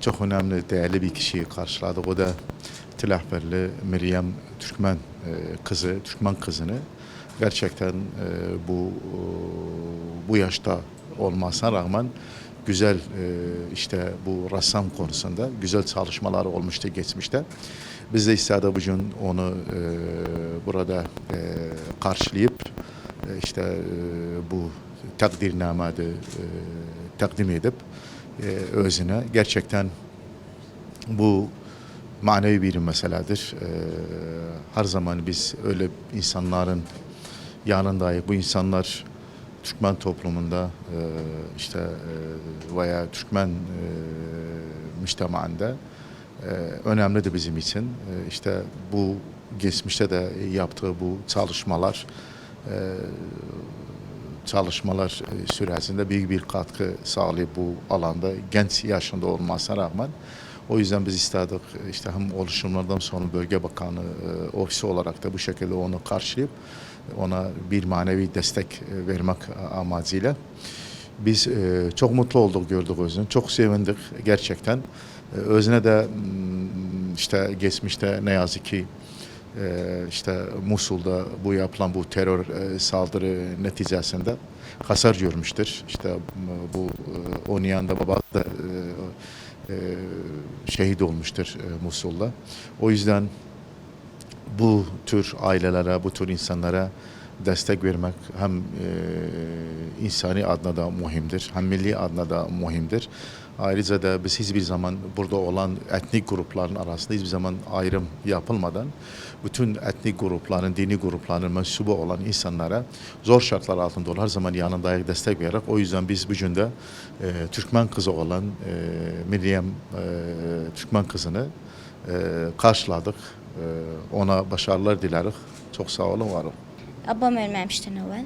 zaman değerli bir kişiyi karşıladık. O da Tilahberli Meryem Türkmen e, kızı, Türkmen kızını gerçekten e, bu bu yaşta olmasına rağmen güzel e, işte bu ressam konusunda güzel çalışmalar olmuştu geçmişte. Biz de istedik bugün onu e, burada e, karşılayıp e, işte e, bu takdirnamede e, takdim edip e, özüne gerçekten bu manevi bir meseledir. E, her zaman biz öyle insanların yanındayız. Bu insanlar Türkmen toplumunda e, işte e, veya Türkmen e, müştemaında e, önemlidir bizim için. E, işte bu geçmişte de yaptığı bu çalışmalar e, çalışmalar e, süresinde büyük bir katkı sağlayıp bu alanda genç yaşında olmasına rağmen o yüzden biz istedik işte hem oluşumlardan sonra bölge bakanı e, ofisi olarak da bu şekilde onu karşılayıp ona bir manevi destek e, vermek amacıyla biz çok mutlu olduk gördük özünü. Çok sevindik gerçekten. Özüne de işte geçmişte ne yazık ki işte Musul'da bu yapılan bu terör e, saldırı neticesinde hasar görmüştür. İşte bu e, baba da e, e, şehit olmuştur Musul'da. O yüzden bu tür ailelere, bu tür insanlara destek vermek hem insani adına da muhimdir, hem milli adına da muhimdir. Ayrıca da biz hiçbir zaman burada olan etnik grupların arasında hiçbir zaman ayrım yapılmadan bütün etnik grupların, dini grupların mensubu olan insanlara zor şartlar altında olan her zaman yanındayız destek vererek. O yüzden biz bugün de e, Türkmen kızı olan e, Meryem e, Türkmen kızını e, karşıladık. E, ona başarılar dileriz. Çok sağ olun, var olun. Abam ölmemişten evvel.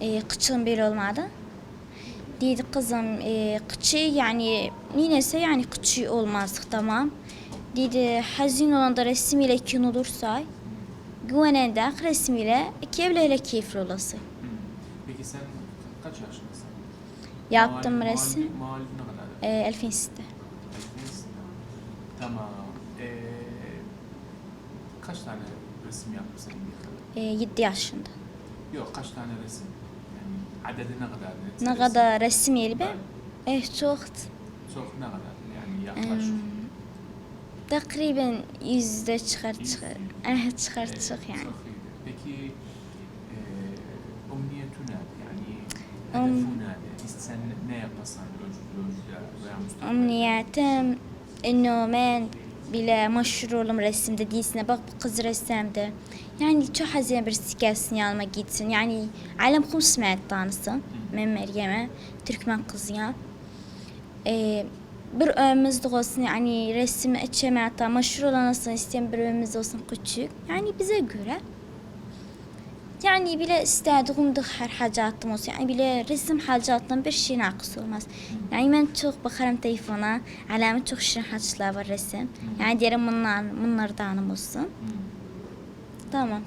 E, kıçığım bir olmadı. Dedi kızım e, kıçı yani ninese yani kıçı olmaz tamam. Dedi hazin olan da resmiyle kin olursa güvenende resmiyle iki evleyle keyifli olası. Peki sen kaç yaşındasın? Yaptım Mahalle- resim. Mahalle, mahalle ne kadar? E, elfin site. Tamam. Ee, kaç tane resim kadar? E, 7 yaşında. Yok kaç tane resim? Yani adedi ne kadar? Ne kadar resim yeri be? Eh çok. Çok ne kadar? Yani yaklaş. Hmm, Takriben yüzde çıkar Yüz. çıkar. Eh çıkar Ee, çık yani. Çok iyi. Peki e, umniyetü ne? Yani Um- hedefi ne? Sen ne yapasan öncülüğünde veya müstakbel? Umniyetim انه ben bile meşhur olum resimde değilsin. Bak bu kız ressamdı. çok hazin bir gelsin yanıma gitsin. Yani alem kum smet tanısın. Ben Meryem'e Türkmen kızı ya. Ee, bir ömümüzde olsun yani resim içeme hatta meşhur olan olsun isteyen bir ömümüz olsun küçük. Yani bize göre. Yani bile istediğimde her hacatım olsun. Yani bile resim hacatından bir şey nakıs olmaz. Yani ben çok bakarım telefona. Alamet çok şirin haçlar var resim. Yani derim bunlar, bunlardanım olsun. Hmm. Tamam.